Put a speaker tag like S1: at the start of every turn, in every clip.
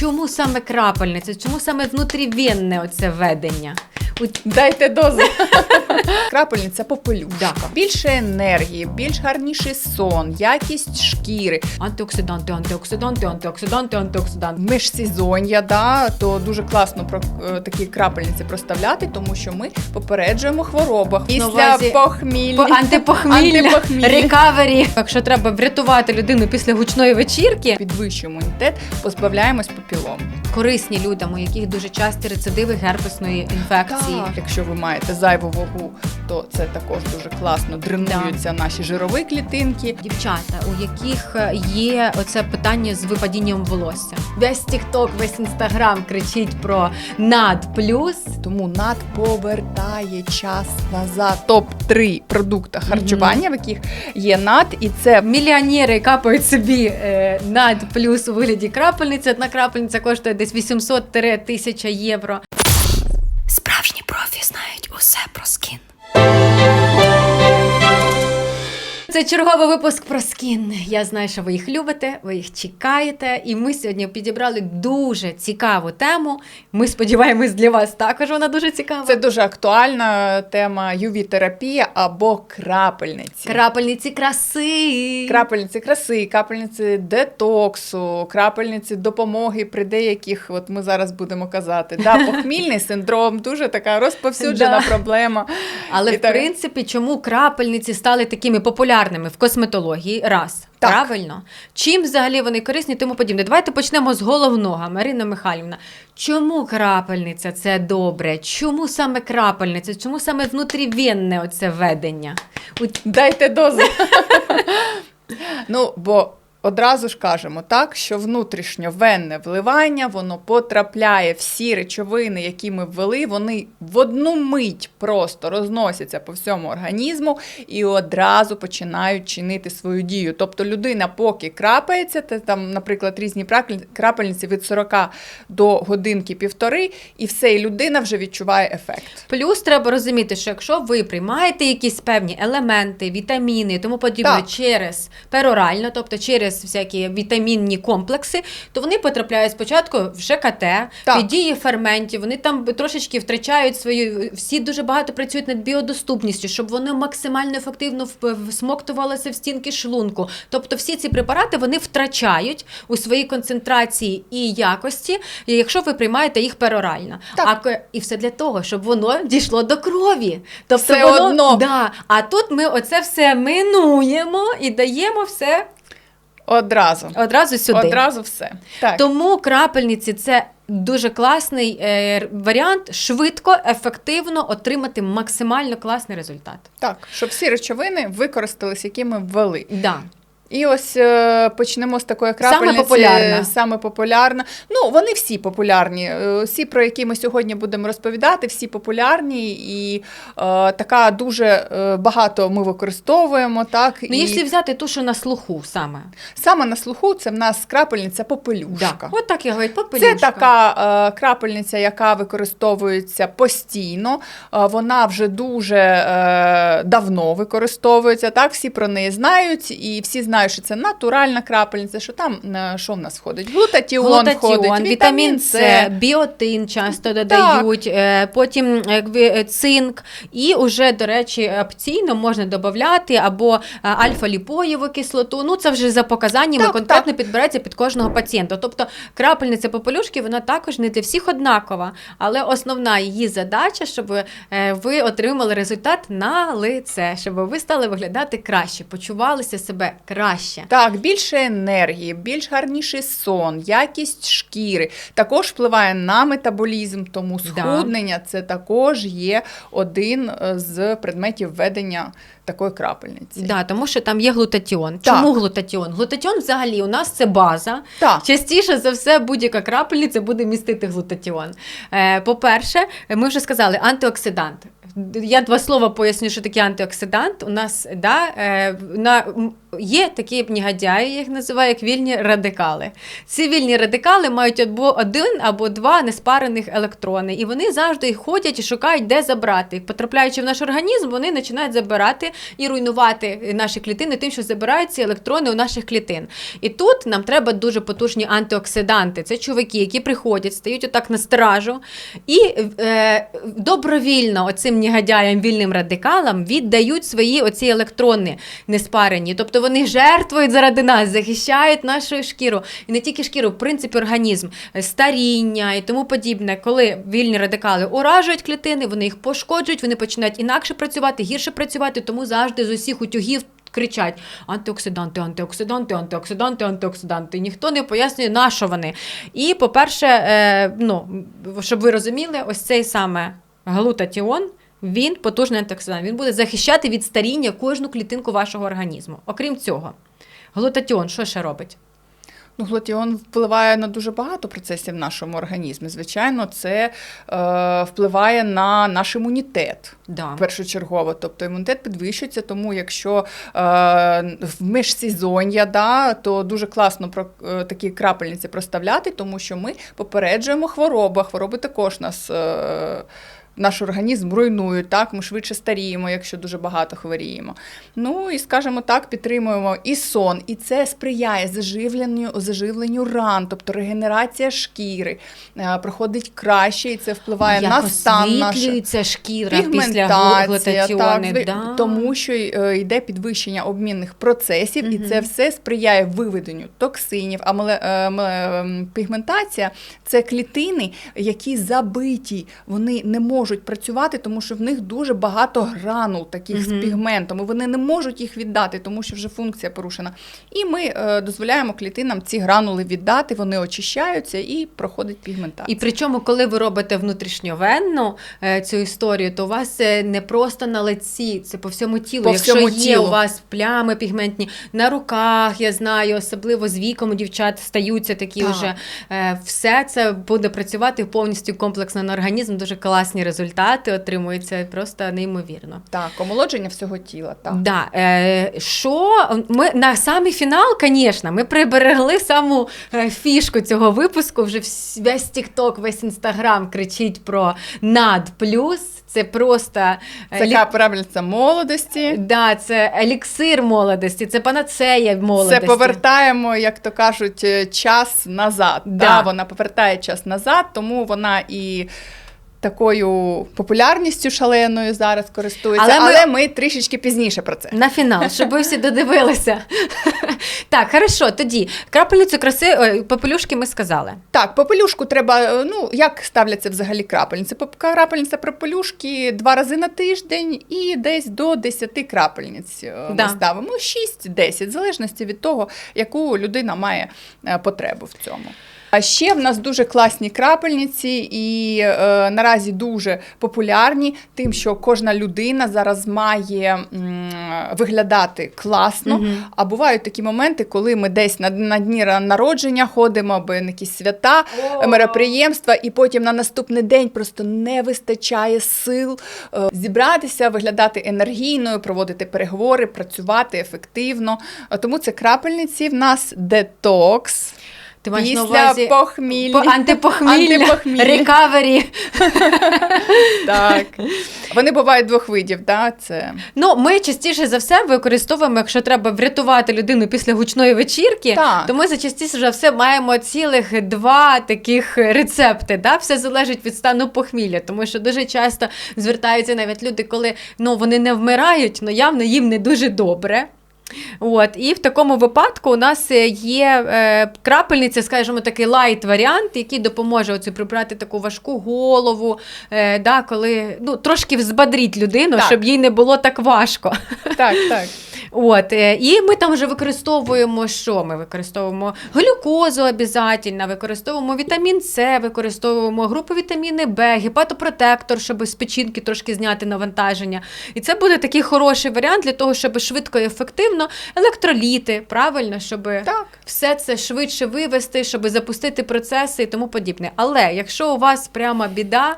S1: Чому саме крапельниця? Чому саме внутрівенне оце ведення?
S2: Дайте дозу. Крапельниця попелюшка.
S1: Да.
S2: Більше енергії, більш гарніший сон, якість шкіри.
S1: Антиоксиданти, антиоксиданти, антиоксиданти, антиоксиданти.
S2: Межсезоння, да, то дуже класно про е, такі крапельниці проставляти, тому що ми попереджуємо хворобах. Після
S1: увазі
S2: похмілля.
S1: По- Антипохмілля,
S2: Антипохмілля.
S1: рекавері. Якщо треба врятувати людину після гучної вечірки,
S2: Підвищуємо імунітет, позбавляємось попілом.
S1: корисні людям, у яких дуже часті рецидиви герпесної інфекції.
S2: Так, якщо ви маєте зайву вагу, то це також дуже класно. Дренуються наші жирові клітинки.
S1: Дівчата, у яких є оце питання з випадінням волосся. Весь тікток, весь інстаграм кричить про над плюс.
S2: Тому над повертає час назад. Топ 3 продукти харчування, в яких є над, і це
S1: Мільйонери капають собі е, над плюс у вигляді крапельниці. Одна крапельниця коштує десь 800-1000 євро. Це черговий випуск про скін. Я знаю, що ви їх любите, ви їх чекаєте. І ми сьогодні підібрали дуже цікаву тему. Ми сподіваємось, для вас також вона дуже цікава.
S2: Це дуже актуальна тема UV-терапія або крапельниці.
S1: крапельниці краси.
S2: Крапельниці краси, крапельниці детоксу, крапельниці допомоги при деяких, от ми зараз будемо казати, да, похмільний синдром, дуже така розповсюджена проблема.
S1: Але в принципі, чому крапельниці стали такими популярними в косметології? Раз.
S2: Так.
S1: Правильно. Чим взагалі вони корисні, тому подібне. Давайте почнемо з головного, Марина Михайлівна. Чому крапельниця це добре? Чому саме крапельниця? Чому саме внутрівенне оце ведення?
S2: Дайте дозу. ну, бо одразу ж кажемо так, що внутрішньовенне вливання, воно потрапляє всі речовини, які ми ввели, вони в одну мить просто розносяться по всьому організму і одразу починають чинити свою дію. Тобто людина, поки крапається, це там, наприклад, різні крапельниці від 40 до годинки півтори, і все, і людина вже відчуває ефект.
S1: Плюс треба розуміти, що якщо ви приймаєте якісь певні елементи, вітаміни тому подібне
S2: Так.
S1: через перорально, тобто через всякі вітамінні комплекси, то вони потрапляють спочатку в ЖКТ,
S2: Так.
S1: під дії ферментів, вони там трошечки втрачають свою. Всі дуже багато працюють над біодоступністю, щоб воно максимально ефективно всмоктувалося в стінки шлунку. Тобто всі ці препарати вони втрачають у своїй концентрації і якості, якщо ви приймаєте їх перорально.
S2: Так.
S1: А і все для того, щоб воно дійшло до крові. Тобто
S2: Все
S1: воно,
S2: одно.
S1: Да, а тут ми оце все минуємо і даємо все
S2: Одразу.
S1: одразу сюди.
S2: Одразу все. Так.
S1: Тому крапельниці це дуже класний е, варіант швидко, ефективно отримати максимально класний результат.
S2: Так, щоб всі речовини використались, які ми ввели.
S1: Да.
S2: І ось е, почнемо з такої
S1: Саме популярна.
S2: Саме популярна. Ну, вони всі популярні. Е, Всі, про які ми сьогодні будемо розповідати, всі популярні і е, така дуже е, багато ми використовуємо. Так,
S1: Ну,
S2: і
S1: якщо взяти ту, що на слуху саме.
S2: саме на слуху це в нас крапельниця попелюшка.
S1: Да. От так я говорю,
S2: Це така е, крапельниця, яка використовується постійно. Е, вона вже дуже е, давно використовується. Так, всі про неї знають, і всі знають, що це натуральна крапельниця. Що там е, що в нас входить? Глутатіон,
S1: Глутатіон,
S2: входить,
S1: вітамін С, біотин часто додають, е, потім е, цинк, і уже, до речі, опційно можна додати або альфа-ліпоєву кислоту. Ну, це вже за показаннями
S2: Так,
S1: конкретно підбирається під кожного пацієнта. Тобто крапельниця попелюшки, вона також не для всіх однакова, але основна її задача, щоб ви отримали результат на лице, щоб ви стали виглядати краще, почувалися себе краще.
S2: Так, більше енергії, більш гарніший сон, якість шкіри також впливає на метаболізм, тому
S1: Да.
S2: це також є один е, з предметів ведення такої крапельниці.
S1: Да, тому що там є глутатіон.
S2: Так.
S1: Чому глутатіон? Глутатіон взагалі у нас це база.
S2: Так.
S1: Частіше за все, будь-яка крапельниця буде містити глутатіон. Е, по-перше, ми вже сказали антиоксидант. Я два слова поясню, що таке антиоксидант. У нас да, е, на, є такі негодяї, я їх називаю як вільні радикали. Ці вільні радикали мають або один або два неспарених електрони, і вони завжди ходять і шукають, де забрати. Потрапляючи в наш організм, вони починають забирати і руйнувати наші клітини тим, що забирають ці електрони у наших клітин. І тут нам треба дуже потужні антиоксиданти. Це чуваки, які приходять, стають отак на стражу і е, добровільно оцим негодяям, вільним радикалам віддають свої оці електрони неспарені. Тобто вони жертвують заради нас, захищають нашу шкіру. І не тільки шкіру, в принципі, організм, е, старіння і тому подібне. Коли вільні радикали уражують клітини, вони їх пошкоджують, вони починають інакше працювати, гірше працювати, тому завжди з усіх утюгів. Кричать антиоксиданти, антиоксиданти, антиоксиданти, антиоксиданти. Ніхто не пояснює, на що вони. І, по-перше, е, ну, щоб ви розуміли, ось цей саме глутатіон, він потужний антиоксидант. Він буде захищати від старіння кожну клітинку вашого організму. Окрім цього, глутатіон що ще робить?
S2: Ну, глутіон впливає на дуже багато процесів в нашому організмі. Звичайно, це е, впливає на наш імунітет.
S1: Да.
S2: Першочергово, тобто імунітет підвищується, тому якщо е, в міжсезоння, да, то дуже класно про е, такі крапельниці проставляти, тому що ми попереджуємо хвороби. а Хвороби також нас. Е, наш організм руйнують, так, ми швидше старіємо, якщо дуже багато хворіємо. Ну і скажімо так, підтримуємо і сон, і це сприяє заживленню, заживленню ран, тобто регенерація шкіри е, проходить краще, і це впливає
S1: Як
S2: на стан наш.
S1: шкіра після
S2: так,
S1: да.
S2: тому що е, йде підвищення обмінних процесів, і це все сприяє виведенню токсинів. А меле, е, ем, пігментація це клітини, які забиті, вони не можуть працювати, тому що в них дуже багато гранул таких
S1: Мгм.
S2: з пігментом. і Вони не можуть їх віддати, тому що вже функція порушена. І ми е, дозволяємо клітинам ці гранули віддати, вони очищаються і проходить пігментація.
S1: І причому, коли ви робите внутрішньовенну е, цю історію, то у вас е, не просто на лиці, це по всьому тілу.
S2: По
S1: Якщо
S2: всьому
S1: є
S2: тілу.
S1: у вас плями пігментні на руках, я знаю, особливо з віком у дівчат стаються такі
S2: Так.
S1: вже. Е, все це буде працювати повністю комплексно на організм. Дуже класні результати отримуються, просто неймовірно.
S2: Так, омолодження всього тіла. Так.
S1: Да, е, що ми на самий фінал, звісно, ми приберегли саму е, фішку цього випуску. Вже весь TikTok, весь Інстаграм кричить про над плюс. Це просто е,
S2: Це
S1: лі-
S2: капрабельця молодості.
S1: Да, це еліксир молодості, це панацея молодості.
S2: Це повертаємо, як то кажуть, е, час назад.
S1: Да.
S2: Да. вона повертає час назад, тому вона і такою популярністю шаленою зараз користується.
S1: Але
S2: Але
S1: ми-
S2: ми, трішечки пізніше про це.
S1: На фінал, щоб ви всі додивилися. так, хорошо, тоді крапельницю краси, ой, попелюшки ми сказали.
S2: Так, попелюшку треба. е, Ну як ставляться взагалі крапельниці? Крапельниця попелюшки два рази на тиждень і десь до 10 крапельниць е,
S1: Да.
S2: ми ставимо. 6-10, в залежності від того, яку людина має е, потребу в цьому. А ще в нас дуже класні крапельниці, і е, наразі дуже популярні, тим, що кожна людина зараз має м, виглядати класно.
S1: Мгм.
S2: А бувають такі моменти, коли ми десь на, на дні народження ходимо, або на якісь свята,
S1: О!
S2: мероприємства, і потім на наступний день просто не вистачає сил е, зібратися, виглядати енергійною, проводити переговори, працювати ефективно. Тому це крапельниці в нас детокс.
S1: Ти маєш на
S2: Після
S1: увазі
S2: похмілля.
S1: по- антипохмілля,
S2: Антипохмілля.
S1: рекавері.
S2: Так. Вони бувають двох видів. Да? Це
S1: Ну, ми частіше за все використовуємо, якщо треба врятувати людину після гучної вечірки,
S2: Так.
S1: то ми за частіше за все маємо цілих два таких рецепти. Да? Все залежить від стану похмілля, тому що дуже часто звертаються навіть люди, коли ну, вони не вмирають, але явно їм не дуже добре. От, і в такому випадку у нас е, є е, крапельниця, скажімо, такий лайт варіант, який допоможе оцю прибрати таку важку голову, е, да, коли ну, трошки взбадріть людину,
S2: Так.
S1: щоб їй не було так важко.
S2: так, так.
S1: От, е, і ми там вже використовуємо що? Ми використовуємо глюкозу обов'язково, використовуємо вітамін С, використовуємо групу вітаміни Б, гепатопротектор, щоб з печінки трошки зняти навантаження. І це буде такий хороший варіант для того, щоб швидко і ефективно електроліти, правильно, щоб
S2: Так.
S1: все це швидше вивести, щоб запустити процеси і тому подібне. Але якщо у вас прямо біда,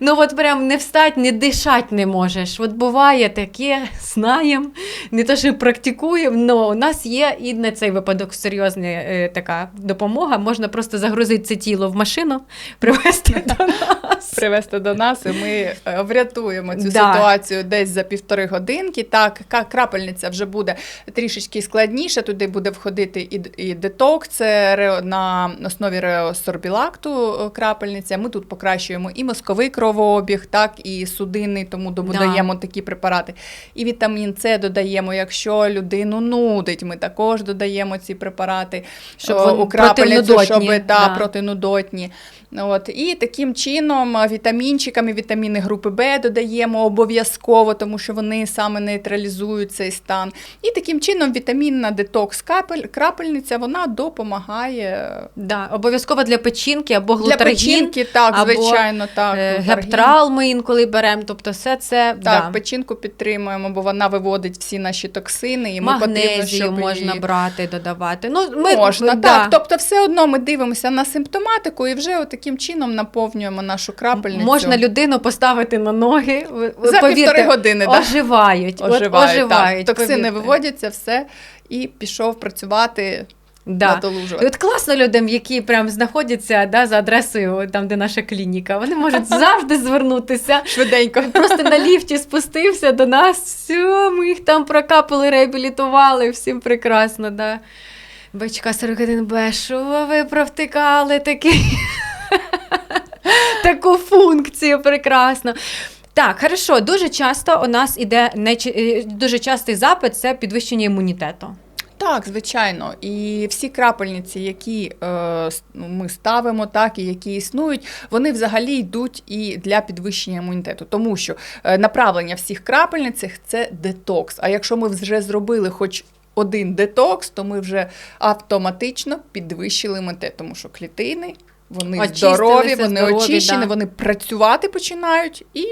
S1: Ну от прям не встать, не дишать не можеш. От буває таке, знаємо, не то, що практикуємо, але у нас є і на цей випадок серйозна е, така допомога. Можна просто загрузити це тіло в машину, привезти до нас.
S2: Привезти до нас, і ми е, врятуємо цю
S1: Да.
S2: ситуацію десь за півтори годинки. Так, крапельниця вже буде трішечки складніше. Туди буде входити і, і деток, це на основі реосорбілакту е, крапельниця. Ми тут покращуємо і мозковий кровообіг, так і судинний, тому додаємо такі препарати. І вітамін С додаємо. Якщо людину нудить, ми також додаємо ці препарати
S1: Щоб
S2: е, у крапельницю, щоб та,
S1: да.
S2: протинудотні. От. І таким чином вітамінчиками, вітаміни групи Б додаємо обов'язково, тому що вони саме нейтралізують цей стан. І таким чином вітамінна детокс крапельниця вона допомагає
S1: Да, обов'язково для печінки або
S2: для
S1: глутаргін,
S2: печінки, так,
S1: або,
S2: звичайно, так.
S1: Е,
S2: глутаргін.
S1: гептрал ми інколи беремо. Тобто все це
S2: Так,
S1: да.
S2: печінку підтримуємо, бо вона виводить всі наші токсини, і ми потрібно, щоб
S1: можна
S2: її...
S1: брати, додавати. Ну, ми,
S2: Можна,
S1: да.
S2: так. Тобто, все одно ми дивимося на симптоматику і вже таким чином наповнюємо нашу крапельницю.
S1: Можна людину поставити на ноги.
S2: За
S1: повірте,
S2: півтори години, да?
S1: оживають.
S2: оживають.
S1: оживають
S2: так. Токсини
S1: повірте.
S2: виводяться, все, і пішов працювати,
S1: Да. І от класно людям, які прям знаходяться да, за адресою, там, де наша клініка, вони можуть завжди звернутися.
S2: Швиденько.
S1: Просто на ліфті спустився до нас, все, ми їх там прокапали, реабілітували, всім прекрасно, да. БЧК 41 Б, що ви провтикали такий? таку функцію прекрасно. Так, хорошо, дуже часто у нас іде неч- е, дуже частий запит це підвищення імунітету.
S2: Так, звичайно. І всі крапельниці, які е, ми ставимо, так і які існують, вони взагалі йдуть і для підвищення імунітету, тому що е, направлення всіх крапельниць це детокс. А якщо ми вже зробили хоч один детокс, то ми вже автоматично підвищили імунітет, тому що клітини. Вони
S1: Очистилися,
S2: здорові, вони
S1: здорові,
S2: очищені,
S1: да.
S2: вони працювати починають і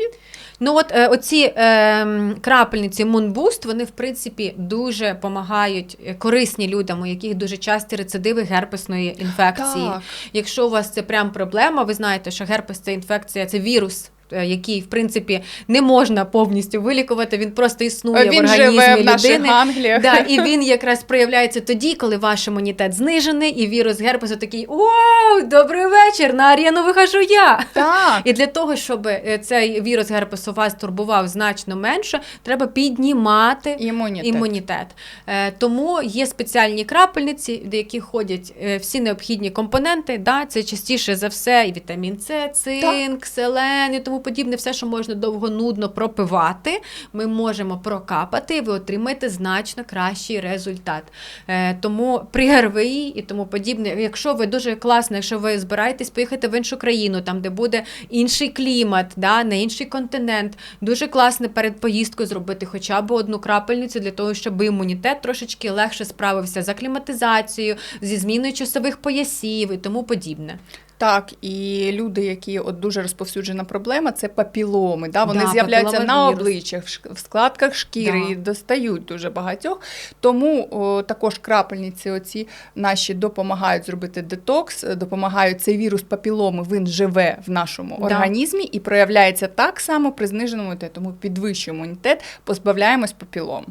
S1: Ну от е, оці е, крапельниці Moonboost, вони в принципі дуже допомагають корисні людям, у яких дуже часті рецидиви герпесної інфекції.
S2: Так.
S1: Якщо у вас це прям проблема, ви знаєте, що герпес це інфекція, це вірус. Е, Який в принципі не можна повністю вилікувати, він просто існує в
S2: він
S1: організмі
S2: живе в наших
S1: людини. Да, і він якраз проявляється тоді, коли ваш імунітет знижений, і вірус герпесу такий: О, добрий вечір! На арену вихожу я.
S2: Так.
S1: І для того, щоб е, цей вірус герпесу вас турбував значно менше, треба піднімати
S2: Імунітет.
S1: імунітет. Е, тому є спеціальні крапельниці, в які ходять всі необхідні компоненти. Да? Це частіше за все і вітамін С, цинк, селен і тому подібне, все, що можна довго нудно пропивати, ми можемо прокапати, і ви отримаєте значно кращий результат. Е, тому при ГРВІ і тому подібне, якщо ви дуже класно, якщо ви збираєтесь поїхати в іншу країну, там де буде інший клімат, да, на інший континент, дуже класно перед поїздкою зробити хоча б одну крапельницю для того, щоб імунітет трошечки легше справився з акліматизацією, зі зміною часових поясів і тому подібне.
S2: Так, і люди, які от дуже розповсюджена проблема, це папіломи. Да? Вони
S1: Да,
S2: з'являються на обличчях, в складках шкіри
S1: Да.
S2: і достають дуже багатьох. Тому о, також крапельниці оці наші допомагають зробити детокс, е, допомагають цей вірус папіломи, він живе в нашому
S1: Да.
S2: організмі і проявляється так само при зниженому. Тому підвищуємо імунітет, позбавляємось папілом.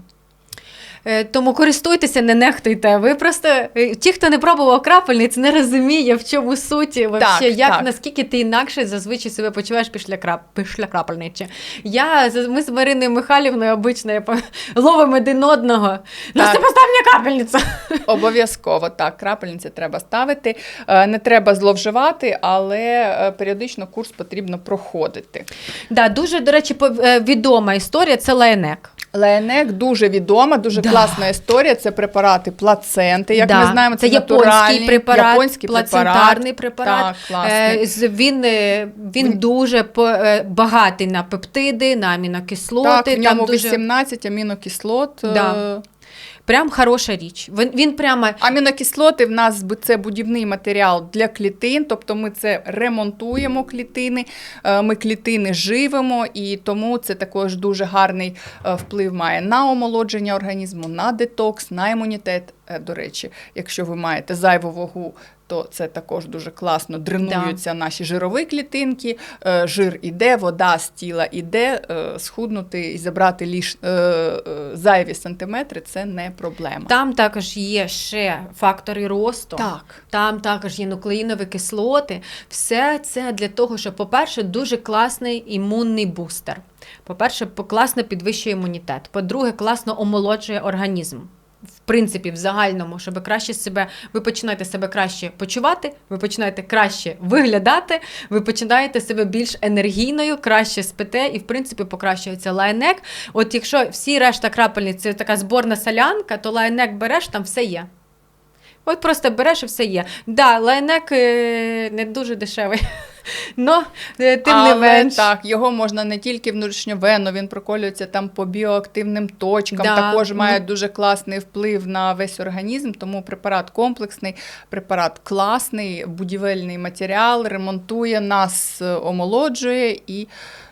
S1: Е, Тому користуйтеся, не нехтуйте. Ви просто е, ті, хто не пробував крапельниць, не розуміє, в чому суті, вообще, як
S2: так.
S1: наскільки ти інакше зазвичай себе почуваєш після крап після крапельниці. Я ми з Мариною Михайлівною обично я, ловимо один одного. Ну,
S2: Так.
S1: ти постав мені крапельницю.
S2: Обов'язково так, крапельниці треба ставити. Е, Не треба зловживати, але періодично курс потрібно проходити.
S1: Да, дуже, до речі, відома історія це лаєнек.
S2: Леонек дуже відома, дуже
S1: Да.
S2: класна історія. Це препарати плаценти. Як
S1: Да.
S2: ми знаємо, це,
S1: це японський препарат,
S2: японський
S1: плацентарний
S2: препарат. Так.
S1: Е, він, е, він
S2: Він-
S1: дуже е, багатий на пептиди, на амінокислоти.
S2: так, в ньому
S1: там дуже...
S2: 18 амінокислот.
S1: Да. Прям хороша річ. Він, він прямо
S2: Амінокислоти в нас це будівний матеріал для клітин, тобто ми це ремонтуємо клітини, е, ми клітини живемо, і тому це також дуже гарний е, вплив має на омолодження організму, на детокс, на імунітет. Е, До речі, якщо ви маєте зайву вагу, то це також дуже класно дренуються наші жирові клітинки, е, жир іде, вода з тіла іде, е, схуднути і забрати ліж, е, зайві сантиметри це не проблема.
S1: Там також є ще фактори росту.
S2: Так.
S1: Там також є нуклеїнові кислоти. Все це для того, щоб, по-перше, дуже класний імунний бустер. По-перше, по- класно підвищує імунітет. По-друге, класно омолоджує організм. В принципі, в загальному, щоб краще себе, ви починаєте себе краще почувати, ви починаєте краще виглядати, ви починаєте себе більш енергійною, краще спите, і в принципі покращується лайнек. От якщо всі решта крапельниць це така зборна солянка, то лайнек береш, там все є. От просто береш і все є. Да, лайнек е, не дуже дешевий. Но е, тим
S2: Але
S1: не менш.
S2: так, його можна не тільки внутрішньовенно, він проколюється там по біоактивним точкам,
S1: Да,
S2: також має дуже класний вплив на весь організм, тому препарат комплексний, препарат класний, будівельний матеріал, ремонтує нас, е, омолоджує і,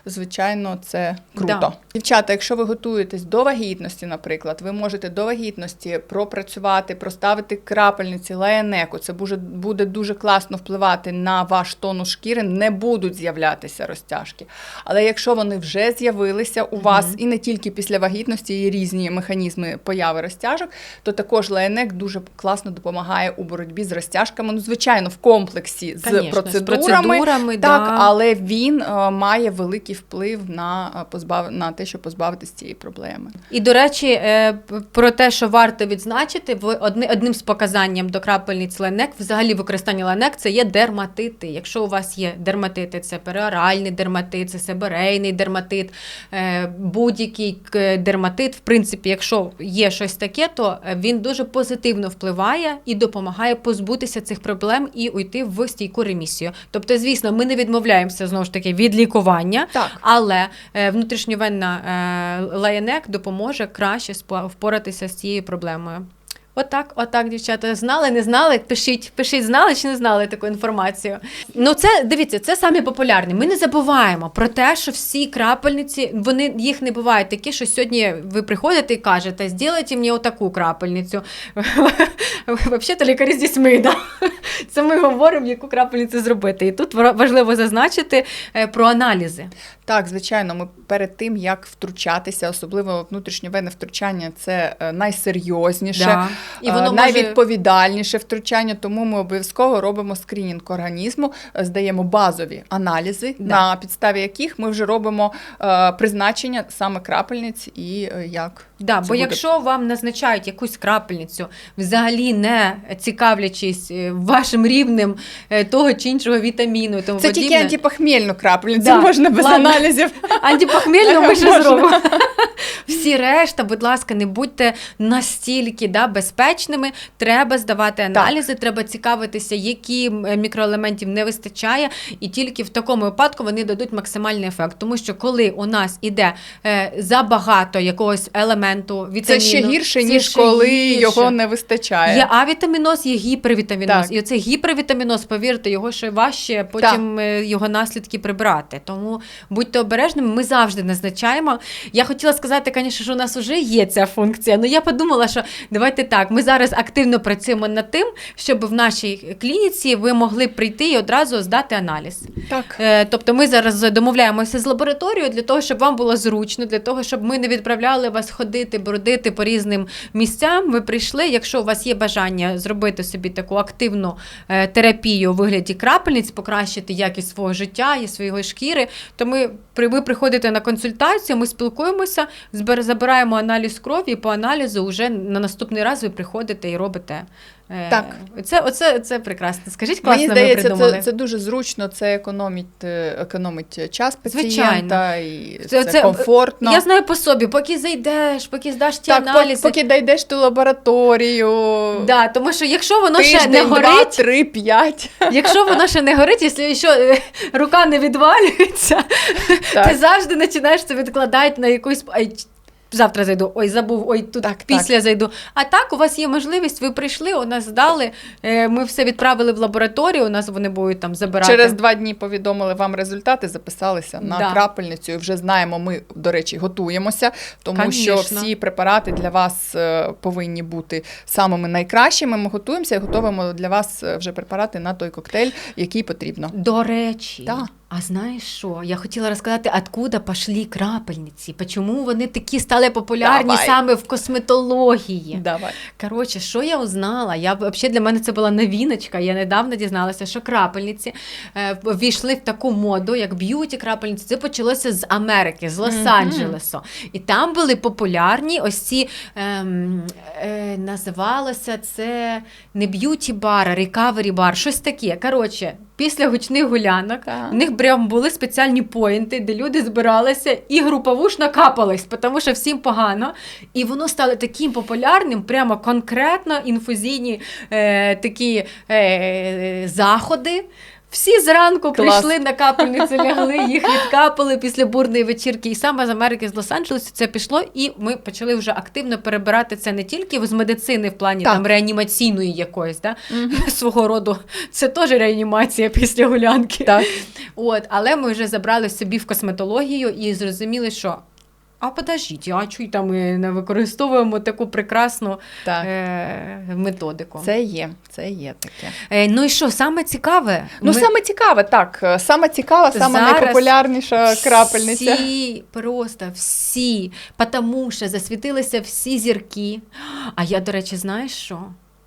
S2: звичайно, це круто.
S1: Да.
S2: Дівчата, якщо ви готуєтесь до вагітності, наприклад, ви можете до вагітності пропрацювати, проставити крапельниці, лаянеку. Це буде, дуже класно впливати на ваш тонус шкіри, не будуть з'являтися розтяжки. Але якщо вони вже з'явилися у вас, і не тільки після вагітності, є різні механізми появи розтяжок, то також лаянек дуже класно допомагає у боротьбі з розтяжками. Ну, звичайно, в комплексі з
S1: Конечно, з
S2: процедурами.
S1: процедурами,
S2: так,
S1: да.
S2: але він е, має великий вплив на, е, позбав... на те, щоб позбавитися цієї проблеми.
S1: І до речі, е, про те, що варто відзначити, одним з показанням до крапельниць ланек, взагалі використання ланек, це є дерматити. Якщо у вас є дерматити, це періоральний дерматит, це себорейний дерматит, е, будь-який дерматит, в принципі, якщо є щось таке, то е, він дуже позитивно впливає і допомагає позбутися цих проблем і уйти в стійку ремісію. Тобто, звісно, ми не відмовляємося знову ж таки від лікування.
S2: Так.
S1: Але внутрішньовенна е, лаянек допоможе краще впоратися з цією проблемою. Отак, отак, дівчата, знали, не знали. Пишіть, пишіть, знали чи не знали таку інформацію. Ну, це дивіться, це самі популярні. Ми не забуваємо про те, що всі крапельниці, вони їх не бувають такі, що сьогодні ви приходите і кажете, зробіть мені отаку крапельницю. Взагалі-то лікарі з дітьми, да? Це ми говоримо, яку крапельницю зробити. І тут важливо зазначити е, про аналізи.
S2: Так, звичайно, ми перед тим, як втручатися, особливо внутрішньовене втручання, це е, найсерйозніше,
S1: Да. І
S2: е,
S1: воно може-
S2: найвідповідальніше втручання, тому ми обов'язково робимо скринінг організму, е, здаємо базові аналізи,
S1: Да.
S2: на підставі яких ми вже робимо призначення саме крапельниць і як.
S1: Да,
S2: це
S1: бо
S2: буде.
S1: якщо вам назначають якусь крапельницю, взагалі не цікавлячись е, вашим рівнем е, того чи іншого вітаміну, і тому
S2: Це
S1: подібне,
S2: тільки антипохмільну крапельницю,
S1: Да.
S2: можна без
S1: Ладно.
S2: аналізів.
S1: Антипохмільну ми ще
S2: Можна.
S1: зробимо. Всі решта, будь ласка, не будьте настільки да, безпечними. Треба здавати аналізи, треба цікавитися, які мікроелементів не вистачає, і тільки в такому випадку вони дадуть максимальний ефект. Тому що коли у нас іде е, забагато якогось елементу, вітаміну,
S2: Це ще гірше,
S1: це
S2: ніж
S1: ще
S2: коли
S1: гірше.
S2: його не вистачає.
S1: Є авітаміноз, є гіпервітаміноз.
S2: Так.
S1: І оцей гіпервітаміноз, повірте, його ще важче потім е, його наслідки прибрати. Тому будьте обережними, ми завжди назначаємо. Я хотіла сказати, звісно, що у нас вже є ця функція. але я подумала, що давайте так. Ми зараз активно працюємо над тим, щоб в нашій клініці ви могли прийти і одразу здати аналіз.
S2: Так.
S1: Е, Тобто ми зараз домовляємося з лабораторією для того, щоб вам було зручно, для того, щоб ми не відправляли вас ходити, бродити по різним місцям. Ви прийшли. Якщо у вас є бажання зробити собі таку активну е, терапію у вигляді крапельниць, покращити якість свого життя і своєї шкіри, то ми ви приходите на консультацію, ми спілкуємося, збер- забираємо аналіз крові, і по аналізу вже на наступний раз ви приходите і робите. Е,
S2: Так.
S1: Це, оце, це прекрасно. Скажіть, класно
S2: Мені
S1: ви
S2: здається,
S1: придумали.
S2: це, це дуже зручно, це економить, е, економить час
S1: Звичайно.
S2: пацієнта і
S1: Це-
S2: це,
S1: це-
S2: комфортно.
S1: Я знаю по собі, поки зайдеш, поки здаш ті
S2: так,
S1: аналізи.
S2: поки, дійдеш ту лабораторію.
S1: Да, тому що якщо воно ще
S2: Тиждень,
S1: не
S2: два,
S1: горить,
S2: три, п'ять.
S1: якщо воно ще не горить, якщо що, е, рука не відвалюється,
S2: Так.
S1: ти завжди починаєш це відкладати на якусь. Завтра зайду, ой, забув, ой, тут
S2: Так,
S1: після зайду. А так, у вас є можливість, ви прийшли, у нас здали, е, ми все відправили в лабораторію, у нас вони будуть там забирати.
S2: Через два дні повідомили вам результати, записалися на
S1: Да.
S2: крапельницю. І вже знаємо, ми, до речі, готуємося, тому що всі препарати для вас е, повинні бути самими найкращими. Ми готуємося і готуємо для вас е, вже препарати на той коктейль, який потрібно.
S1: До речі,
S2: Да.
S1: А знаєш що? Я хотіла розказати, откуда пішли крапельниці, чому вони такі стали популярні
S2: Давай.
S1: саме в косметології.
S2: Давай.
S1: Коротше, що я узнала? Я взагалі для мене це була новіночка. Я недавно дізналася, що крапельниці е, ввійшли в таку моду, як б'юті крапельниці. Це почалося з Америки, з Лос-Анджелесу. І там були популярні ось ці ем, е, називалося це не б'юті бар, а рекавері бар, щось таке. Коротше, після гучних гулянок в них прям були спеціальні поінти, де люди збиралися і групово ж накапались, тому що всім погано. І воно стало таким популярним, прямо конкретно інфузійні е, такі е, заходи. Всі зранку
S2: Клас.
S1: прийшли на капельницю, лягли, їх відкапали після бурної вечірки. І саме з Америки, з Лос-Анджелесу це пішло, і ми почали вже активно перебирати це не тільки з медицини в плані
S2: Так.
S1: там реанімаційної якоїсь, да? свого роду. Це теж реанімація після гулянки.
S2: Так.
S1: От, але ми вже забрали собі в косметологію і зрозуміли, що. А подождіть, а чуй там ми не використовуємо таку прекрасну
S2: Так.
S1: е- методику.
S2: Це є, це є таке.
S1: Е, ну і що, саме цікаве?
S2: Ну,
S1: ми-
S2: саме цікаве, так. е, Саме цікава, саме
S1: Зараз
S2: найпопулярніша крапельниця.
S1: Всі, просто всі, тому що засвітилися всі зірки. А я, до речі, знаєш що?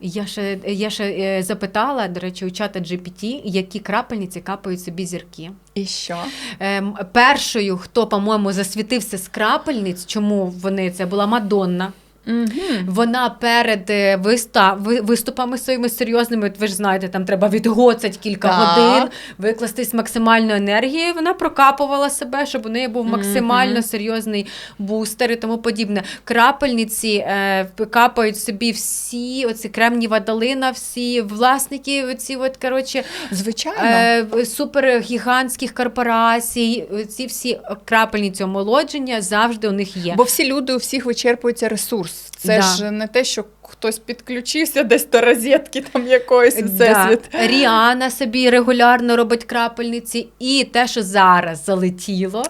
S1: Я ще, я ще е, запитала, до речі, у чата GPT, які крапельниці капають собі зірки.
S2: І що?
S1: Ем, першою, хто, по-моєму, засвітився з крапельниць, чому вони це була Мадонна.
S2: Угу.
S1: Вона перед е, виста, виступами своїми серйозними, ви ж знаєте, там треба відгоцать кілька
S2: Так.
S1: годин, викластись максимально енергії. Вона прокапувала себе, щоб у неї був максимально
S2: Мгм.
S1: серйозний бустер і тому подібне. Крапельниці е, капають собі всі, оці кремніва долина, всі власники, оці от, коротше,
S2: Звичайно.
S1: е, супергігантських корпорацій, ці всі крапельниці омолодження завжди у них є.
S2: Бо всі люди у всіх вичерпується ресурс. Це
S1: Да.
S2: ж не те, що хтось підключився десь до розетки там якоїсь
S1: Да.
S2: всесвіт.
S1: Ріана собі регулярно робить крапельниці. І те, що зараз залетіло,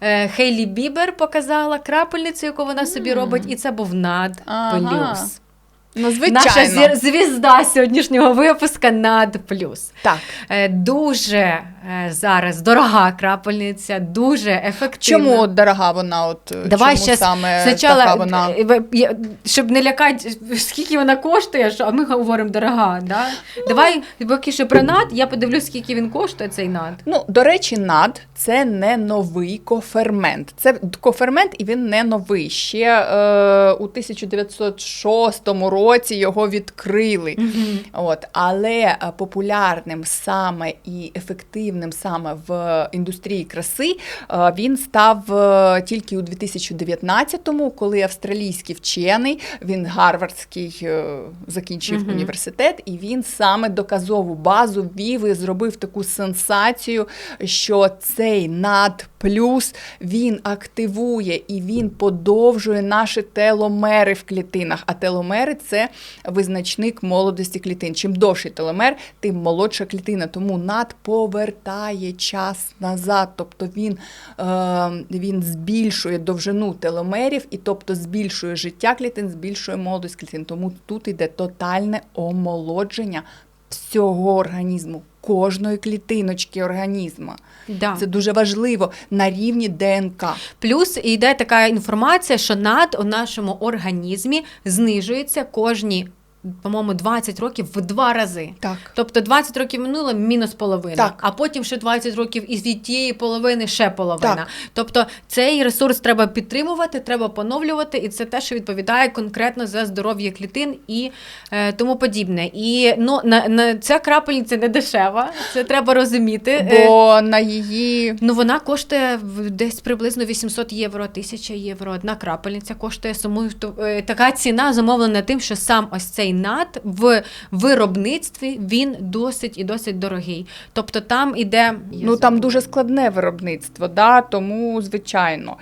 S1: е, Хейлі Бібер показала крапельницю, яку вона собі робить, і це був над
S2: Ага.
S1: плюс.
S2: Ну, звичайно.
S1: Наша зір- звізда сьогоднішнього випуска над плюс.
S2: Так.
S1: Е, Дуже е, зараз дорога крапельниця, дуже ефективна.
S2: Чому от дорога вона? От, е,
S1: Давай
S2: чому
S1: щас
S2: саме
S1: Спочатку,
S2: така вона?
S1: е, е, я- щоб не лякати, скільки вона коштує, що, а ми говоримо дорога. Да?
S2: Ну.
S1: Давай поки що про над, я подивлюсь, скільки він коштує, цей над.
S2: Ну, до речі, над це не новий кофермент. Це кофермент, і він не новий. Ще е, у 1906 році його відкрили. От, але е, популярним саме і ефективним саме в індустрії краси е, він став е, тільки у 2019-му, коли австралійський вчений, він гарвардський закінчив
S1: Мгм.
S2: університет, і він саме доказову базу ввів і зробив таку сенсацію, що цей надплюс він активує і він подовжує наші теломери в клітинах. А теломери це визначник молодості клітин. Чим довший теломер, тим молодша клітина. Тому над повертає час назад. Тобто він, е, він збільшує довжину теломерів і тобто збільшує життя клітин, збільшує молодість клітин. Тому тут йде тотальне омолодження всього організму, кожної клітиночки організму.
S1: Да.
S2: Це дуже важливо на рівні ДНК.
S1: Плюс йде така інформація, що над у нашому організмі знижується кожні, по-моєму, 20 років в два рази.
S2: Так.
S1: Тобто 20 років минуло мінус половина,
S2: Так.
S1: а потім ще 20 років із від тієї половини ще половина.
S2: Так.
S1: Тобто цей ресурс треба підтримувати, треба поновлювати, і це те, що відповідає конкретно за здоров'я клітин і е, тому подібне. І ну на, на ця крапельниця не дешева, це треба розуміти. Е,
S2: Бо на її
S1: Ну, вона коштує десь приблизно 800 євро, 1000 євро. Одна крапельниця коштує суму. е, Така ціна замовлена тим, що сам ось цей над в виробництві він досить і досить дорогий. Тобто там іде
S2: ну там дуже складне виробництво, да, тому звичайно.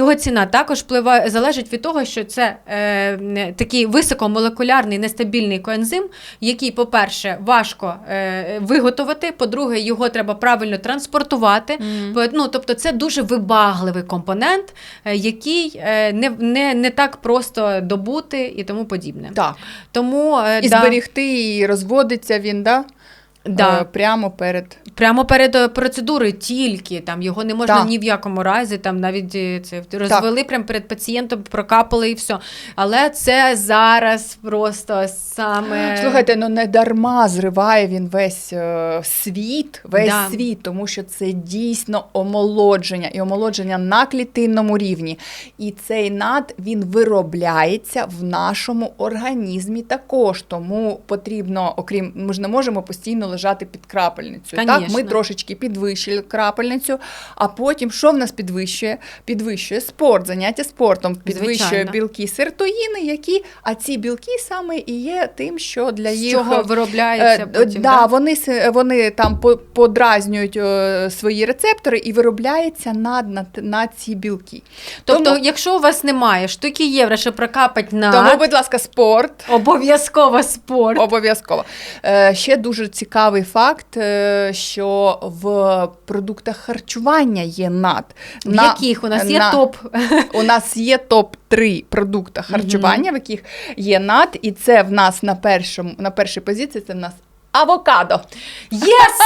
S1: Його ціна також впливає, залежить від того, що це е, такий високомолекулярний нестабільний коензим, який, по-перше, важко е, виготовити, по-друге, його треба правильно транспортувати. По- Ну, тобто це дуже вибагливий компонент, е, який е, не, не, не так просто добути і тому подібне.
S2: Так.
S1: Тому е,
S2: І
S1: да,
S2: зберігти, і розводиться він, да?
S1: Да.
S2: Е, прямо перед.
S1: прямо перед е, процедурою тільки там його не можна
S2: Так.
S1: ні в якому разі, там навіть е, це розвели прямо перед пацієнтом, прокапали і все. Але це зараз просто саме
S2: Слухайте, ну не дарма зриває він весь е, світ, весь
S1: Да.
S2: світ, тому що це дійсно омолодження і омолодження на клітинному рівні. І цей над він виробляється в нашому організмі також. Тому потрібно, окрім ми ж не можемо постійно лежати під крапельницею. Так, ми трошечки підвищили крапельницю, а потім що в нас підвищує? Підвищує спорт, заняття спортом, підвищує
S1: Звичайно.
S2: білки сертоїни, які, а ці білки саме і є тим, що для їх
S1: чого
S2: е,
S1: виробляється
S2: е,
S1: потім.
S2: да,
S1: да?
S2: Вони, вони там подразнюють е, свої рецептори і виробляється на, на, на ці білки.
S1: Тобто,
S2: тому,
S1: якщо у вас немає штуки євро, щоб прокапати на
S2: тому, будь ласка, спорт.
S1: обов'язково спорт.
S2: Обов'язково. Е, ще дуже цікавий факт, е, що в продуктах харчування є над.
S1: В яких у нас є
S2: на-
S1: топ.
S2: У нас є топ-3 продукти харчування, в яких є над, і це в нас на першому на першій позиції. Це в нас авокадо.
S1: Єс!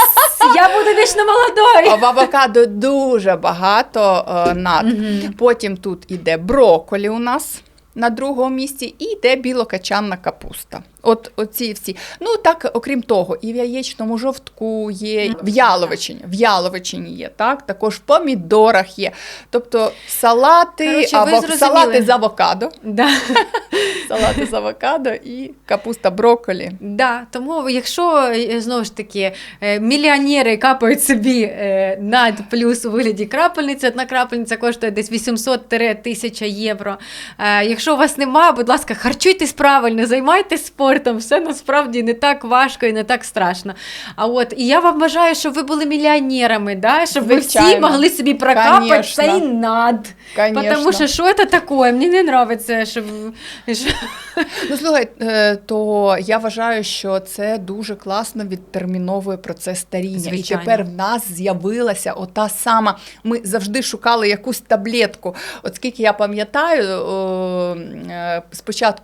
S1: Я буду вічно молодою.
S2: В авокадо дуже багато е, над.
S1: Мгм.
S2: Потім тут іде брокколі у нас. На другому місці і йде білокачанна капуста. От оці всі. Ну так, окрім того, і в яєчному жовтку є, в яловичині, в яловичині є, так? Також в помідорах є. Тобто салати,
S1: Коротше, ви
S2: або
S1: зрозуміли.
S2: салати з авокадо,
S1: Да.
S2: салати з авокадо і капуста брокколі.
S1: Да, тому якщо е, знову ж таки е, мільйонери капають собі е, над плюс у вигляді крапельниці, одна крапельниця коштує десь 800-1000 євро. Е, Якщо у вас немає, будь ласка, харчуйтесь правильно, займайтесь спортом, все насправді не так важко і не так страшно. А от і я вам бажаю, щоб ви були мільйонерами, да? щоб ви всі могли собі прокапати цей над. Тому що що це таке? Мені не подобається, щоб. що-
S2: Ну, слухай, е, то я вважаю, що це дуже класно відтерміновує процес старіння.
S1: Звичайно.
S2: І тепер в нас з'явилася ота сама. Ми завжди шукали якусь таблетку. От скільки я пам'ятаю, е, з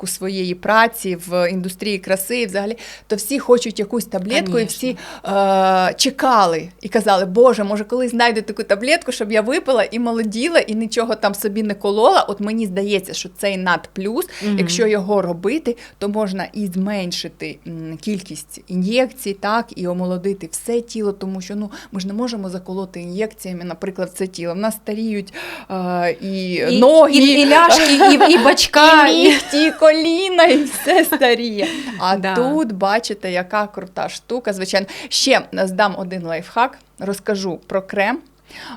S2: своєї праці в індустрії краси, і взагалі, то всі хочуть якусь таблетку, і всі е, чекали і казали, Боже, може, колись знайду таку таблетку, щоб я випила і молоділа, і нічого там собі не колола. От мені здається, що цей надплюс,
S1: Мгм.
S2: якщо його робити, то можна і зменшити кількість ін'єкцій, так, і омолодити все тіло, тому що ну, ми ж не можемо заколоти ін'єкціями, наприклад, це тіло. В нас старіють е, і,
S1: І,
S2: ноги.
S1: і, і ляшки, і, і бачка.
S2: І нігті, і коліна, і все старіє. А
S1: Да.
S2: тут бачите, яка крута штука. Звичайно, ще здам один лайфхак, розкажу про крем.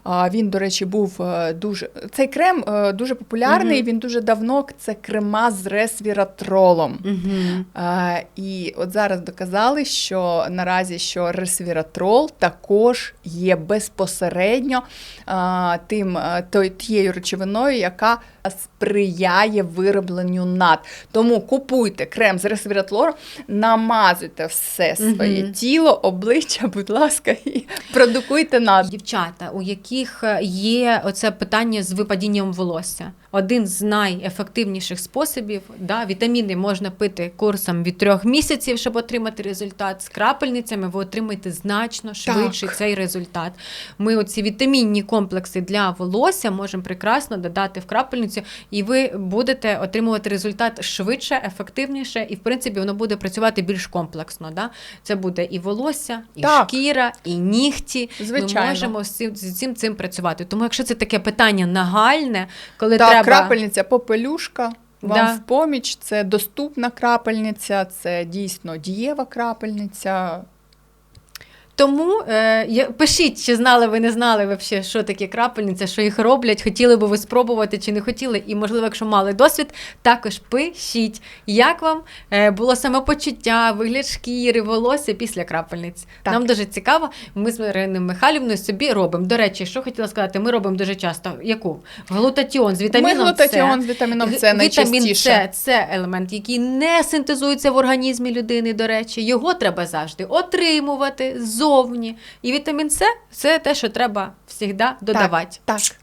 S2: Він, до речі, був е, дуже. Цей крем е, дуже популярний.
S1: Мгм.
S2: Він дуже давно. Це крема з ресвіратролом. А, і от зараз доказали, що наразі що ресвіратрол також є безпосередньо тим, тією речовиною, яка сприяє виробленню над. Тому купуйте крем з ресвіратролом, намазуйте все своє
S1: угу.
S2: тіло, обличчя, будь ласка, і продукуйте над.
S1: Дівчата, у яких е, є оце питання з випадінням волосся. Один з найефективніших способів, да, вітаміни можна пити курсом від трьох місяців, щоб отримати результат. З крапельницями ви отримаєте значно швидший
S2: Так.
S1: цей результат. Ми оці вітамінні комплекси для волосся можемо прекрасно додати в крапельницю, і ви будете отримувати результат швидше, ефективніше, і в принципі воно буде працювати більш комплексно. Да? Це буде і волосся, і
S2: Так.
S1: шкіра, і нігті.
S2: Звичайно.
S1: Ми можемо з цим, з цим цим працювати. Тому, якщо це таке питання нагальне, коли
S2: Так,
S1: треба
S2: крапельниця попелюшка. Вам
S1: Да.
S2: в поміч це доступна крапельниця, це дійсно дієва крапельниця.
S1: Тому е, пишіть, чи знали ви, не знали вообще, що таке крапельниця, що їх роблять, хотіли би ви спробувати чи не хотіли. І, можливо, якщо мали досвід, також пишіть, як вам е, було самопочуття, вигляд шкіри, волосся після крапельниць.
S2: Так.
S1: Нам дуже цікаво. Ми з Іриною Михайлівною собі робимо. До речі, що хотіла сказати, ми робимо дуже часто. Яку? Глутатіон з вітаміном
S2: Ми глутатіон з вітаміном С
S1: Вітамін. С це елемент, який не синтезується в організмі людини. До речі, його треба завжди отримувати ззовні. І вітамін С це те, що треба завжди додавати.
S2: Так, так.